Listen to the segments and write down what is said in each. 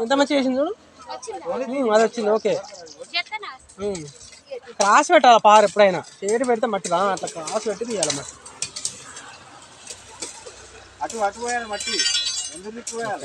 ఎంత మంచిగా చేసింది చూడు? అది వచ్చింది ఓకే. క్రాస్ పెట్టాలి పారు ఎప్పుడైనా. చేతి పెడితే మట్టి రా అట్లా క్రాస్ పెట్టి తీయాలి మట్టి. అటు అటు పోయాలి మట్టి. పోయాలి?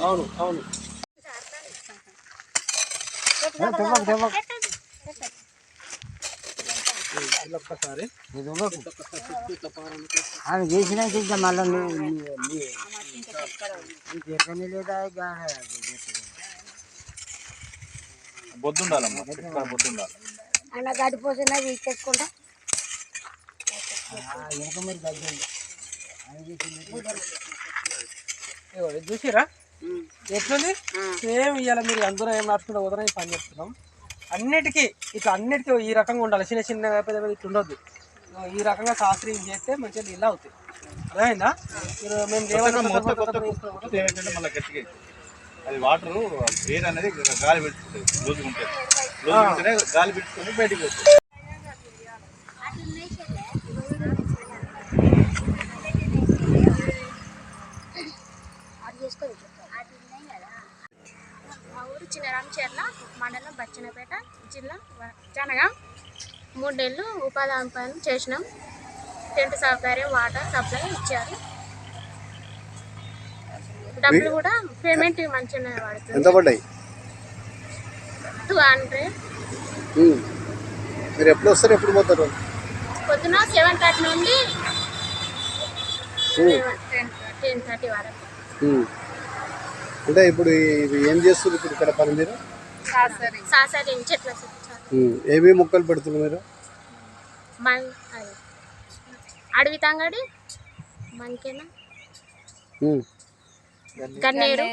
అవును అవును ఇలా ఒక్కసారి ఆమె చేసినాక ఇంకా మళ్ళీ ఎక్కని లేదా బొద్దుండాలమ్మా బొద్దుండాలి అలా గడిపోతున్నా వీకెట్టుకుంటా వెనక మరి చూసిరా? ఎట్లుంది? సేమ్ ఇవాళ మీరు అందరూ ఏం నడుచుకుంటే ఉదయం పని చేస్తున్నాం. అన్నిటికీ ఇట్లా అన్నిటికీ ఈ రకంగా ఉండాలి. చిన్న చిన్న పెద్ద పెద్ద ఇట్లా ఉండొద్దు. ఈ రకంగా శాస్త్రీయం చేస్తే మంచిగా నీళ్ళు అవుతాయి. అర్థమైందా? మీరు మేము అవుతుంది. అది వాటర్ అనేది గాలి పెట్టుకుంటుంది. గాలి పెట్టుకుని బయటికి వస్తుంది ఊరు చిన్నరామచర్ల మండలం బచ్చనపేట జిల్లా జనగాం. మూడు నెలలు ఉపాధి హామీ పనులు చేసినాం. టెంట్ సౌకర్యం వాటర్ సప్లై ఇచ్చారు. డబ్బులు కూడా పేమెంట్ మంచిగానే పడుతుంది. ఎంత పడ్డాయి? Two hundred. మీరు ఎప్పుడు వస్తారు ఎప్పుడు పోతారు? పొద్దున సెవెన్ థర్టీ నుండి టెన్ థర్టీ వరకు. అంటే ఇప్పుడు ఇవి ఏం చేస్తారు ఇప్పుడు ఇక్కడ పని మీరు. ఏమేమి మొక్కలు పెడుతున్నారు మీరు? అడవి తంగడి మనకేనా. గన్నేరు.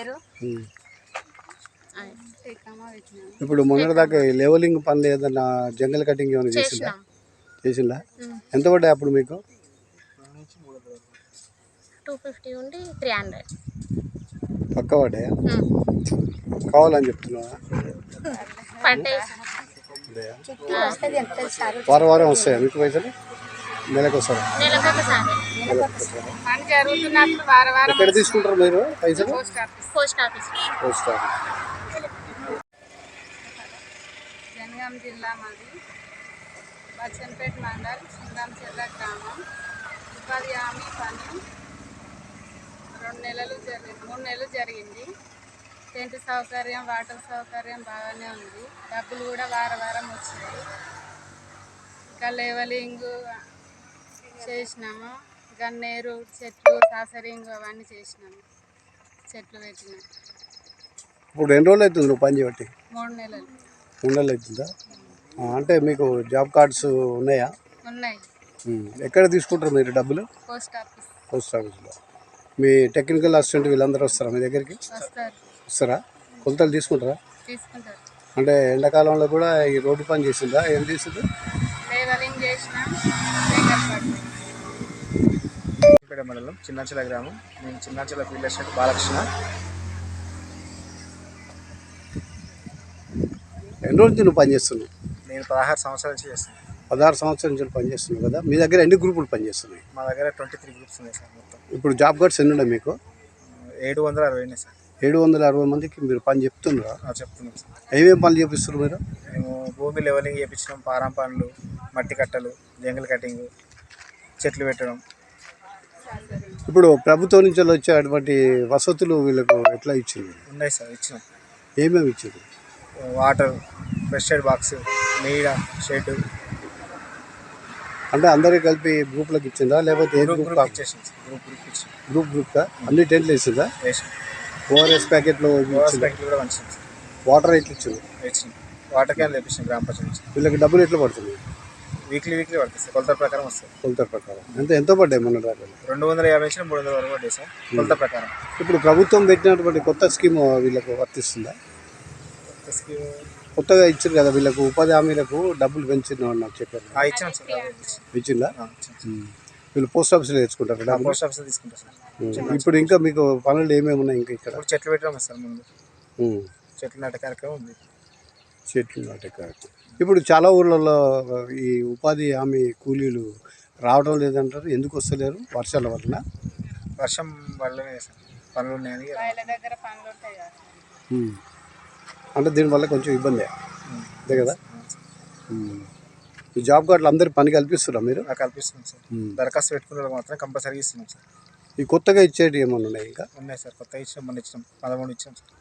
ఇప్పుడు మొన్నటి దాకా లెవెలింగ్ పనులు ఏదన్నా జంగల్ కటింగ్ ఏమైనా చేసిందా? చేసిందా. ఎంత పడ్డాయి అప్పుడు మీకు? టూ ఫిఫ్టీ ఉండి త్రీ హండ్రెడ్. పక్క పడ్డాయా కావాలని చెప్తున్నావా? వారం వారం వస్తాయా మీకు పైసలు? నెలకు వస్తారా ఎక్కడ తీసుకుంటారు మీరు పైసలు? Post office. Post office Jangaon జిల్లా మాది. బచ్చన్పేట మండల్ సింగంచెల్ల గ్రామం. ఉపాధి హామీ పని. రెండు నెలలు జరిగింది మూడు నెలలు జరిగింది. టెంట్ సౌకర్యం వాటర్ సౌకర్యం బాగానే ఉంది. డబ్బులు కూడా వారం వారం వచ్చినాయి. ఇంకా లెవలింగ్ చేసినాము. గన్నేరు చెట్లు సాసరింగ్ అవన్నీ చేసినాము. చెట్లు పెట్టినాం. ఇప్పుడు ఎన్ని రోజులు అవుతుంది నువ్వు పని చేయబట్టి? మూడు నెలలు. మూడు నెలలు అవుతుందా? అంటే మీకు జాబ్ కార్డ్స్ ఉన్నాయా? ఉన్నాయి. ఎక్కడ తీసుకుంటారు మీరు డబ్బులు? Post office. పోస్ట్ ఆఫీస్లో. మీ టెక్నికల్ అసిస్టెంట్ వీళ్ళందరూ వస్తారా మీ దగ్గరికి? వస్తారు. వస్తారా? కొలతలు తీసుకుంటారా? తీసుకుంటారు. అంటే ఎండాకాలంలో కూడా ఈ రోడ్డు పని చేసిందా? ఏం చేసింది? మండలం చిన్నాచల గ్రామం. నేను చిన్నాచల ఫీల్డ్ అసిస్టెంట్ బాలకృష్ణ. ఎన్ని రోజులు నువ్వు పని చేస్తున్నావు? నేను పదహారు సంవత్సరాల నుంచి చేస్తాను పదహారు సంవత్సరాల నుంచి పని చేస్తున్నావు కదా మీ దగ్గర ఎన్ని గ్రూపులు పనిచేస్తున్నాయి? మా దగ్గర ట్వంటీ త్రీ గ్రూప్స్ ఉన్నాయి సార్ మొత్తం. ఇప్పుడు జాబ్ కార్డ్స్ ఎన్ని ఉన్నాయి మీకు? ఏడు వందల అరవై ఉన్నాయి సార్. ఏడు వందల అరవై మందికి మీరు పని చెప్తున్నారా? ఆ, చెప్తున్నాను సార్. ఏమేమి పనులు చేపిస్తున్నారు మీరు? మేము భూమి లెవెలింగ్ చేయించినాం పారం పనులు మట్టి కట్టలు జంగల్ కటింగ్ చెట్లు పెట్టడం. ఇప్పుడు ప్రభుత్వం నుంచి వచ్చేటువంటి వసతులు వీళ్ళకు ఎట్లా ఇచ్చింది? ఉన్నాయి సార్ ఇచ్చినాం. ఏమేమి ఇచ్చింది? వాటర్ ఫ్రెష్ ఎయిడ్ బాక్స్ నీడ షెడ్ అంటే అందరికి కలిపి గ్రూప్లకు ఇచ్చిందా? లేకపోతే ఏ గ్రూప్ గ్రూప్ గ్రూప్గా అన్ని టెంట్లు వేసాం ఓఆర్ఎస్ ప్యాకెట్లు ఇచ్చిందా? వాటర్ ఎట్లా ఇచ్చింది. వాటర్ క్యాన్ తెప్పించాం గ్రామ పంచాయతీ వీళ్ళకి డబ్బులు ఎట్లా పడుతుంది? వీక్లీ వీక్లీ పడుతుంది కొలత ప్రకారం వస్తుంది. కొలత ప్రకారం. ఎంత ఎంత పడ్డాయి మొన్న దాకా? రెండు వందల యాభై నుంచి మూడు వందల వరకు పడ్డాయి సార్. కొలత ప్రకారం. ఇప్పుడు ప్రభుత్వం పెట్టినటువంటి కొత్త స్కీమ్ వీళ్ళకు వర్తిస్తుందా? స్కీమ్ కొత్తగా ఇచ్చారు కదా వీళ్ళకు ఉపాధి హామీలకు డబ్బులు పెంచిన నాకు చెప్పారు. సార్. ఇచ్చిందా. వీళ్ళు పోస్ట్ ఆఫీస్లో తెచ్చుకుంటారు పోస్ట్ ఆఫీస్ తీసుకుంటాం సార్. ఇప్పుడు ఇంకా మీకు పనులు ఏమేమి ఉన్నాయి ఇంకా ఇక్కడ? చెట్లు పెట్టడం సార్ ముందు. చెట్లు నాటే కార్యక్రమం ఉంది. చెట్లు నాటే కార్యక్రమం. ఇప్పుడు చాలా ఊర్లలో ఈ ఉపాధి హామీ కూలీలు రావడం లేదంటారు. ఎందుకు వస్తలేరు? వర్షాల వలన? వర్షం వల్లనే సార్. పనులు ఉన్నాయని అంటే దీనివల్ల కొంచెం ఇబ్బందే. అంతే కదా? ఉమ్. ఈ జాబ్ కార్డులు అందరి పని కల్పిస్తారా మీరు? కల్పిస్తున్నాం సార్. ఉమ్. దరఖాస్తు పెట్టుకున్న మాత్రం కంపల్సరీ ఇస్తున్నాం సార్. ఈ కొత్తగా ఇచ్చేటి ఏమన్నా ఉన్నాయి ఇంకా? ఉన్నాయి సార్. కొత్త ఇచ్చినాం మొన్న ఇచ్చినాం పదమూడు ఇచ్చినాం సార్.